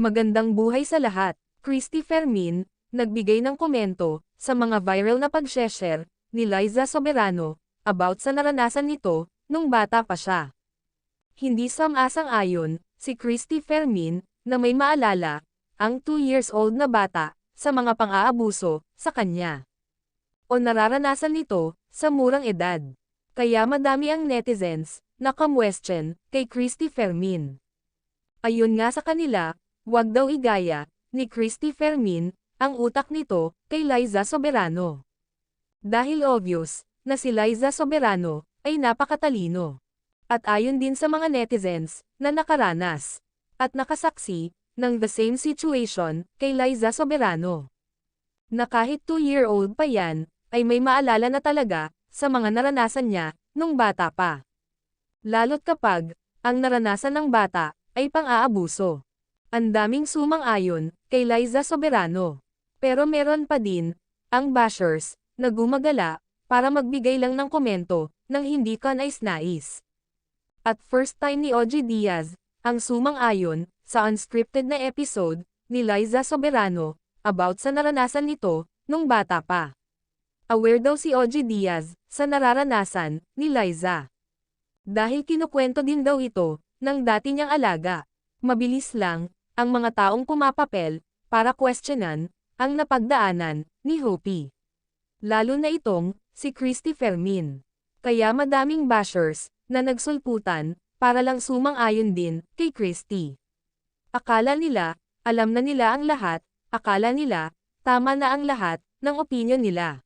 Magandang buhay sa lahat. Christy Fermin, nagbigay ng komento sa mga viral na pag-share ni Liza Soberano about sa naranasan nito nung bata pa siya. Hindi sam-asang-ayon si Christy Fermin na may maalala ang 2 years old na bata sa mga pang-aabuso sa kanya. O nararanasan nito sa murang edad. Kaya madami ang netizens na question kay Christy Fermin. Ayon nga sa kanila, wag daw igaya ni Christy Fermin ang utak nito kay Liza Soberano. Dahil obvious na si Liza Soberano ay napakatalino. At ayon din sa mga netizens na nakaranas at nakasaksi ng the same situation kay Liza Soberano. Na kahit 2-year-old pa yan, ay may maalala na talaga sa mga naranasan niya nung bata pa. Lalo't kapag ang naranasan ng bata ay pang-aabuso. Ang daming sumang-ayon kay Liza Soberano. Pero meron pa din ang bashers na gumagala para magbigay lang ng komento nang hindi ka nais-nais. At first time ni OG Diaz, ang sumang-ayon sa unscripted na episode ni Liza Soberano about sa naranasan nito nung bata pa. Aware daw si OG Diaz sa nararanasan ni Liza. Dahil kinukwento din daw ito ng dati niyang alaga. Mabilis lang ang mga taong pumapapel para questionan ang napagdaanan ni Hopi. Lalo na itong si Christy Fermin. Kaya madaming bashers na nagsulputan para lang sumang-ayon din kay Christy. Akala nila, alam na nila ang lahat, akala nila, tama na ang lahat ng opinion nila.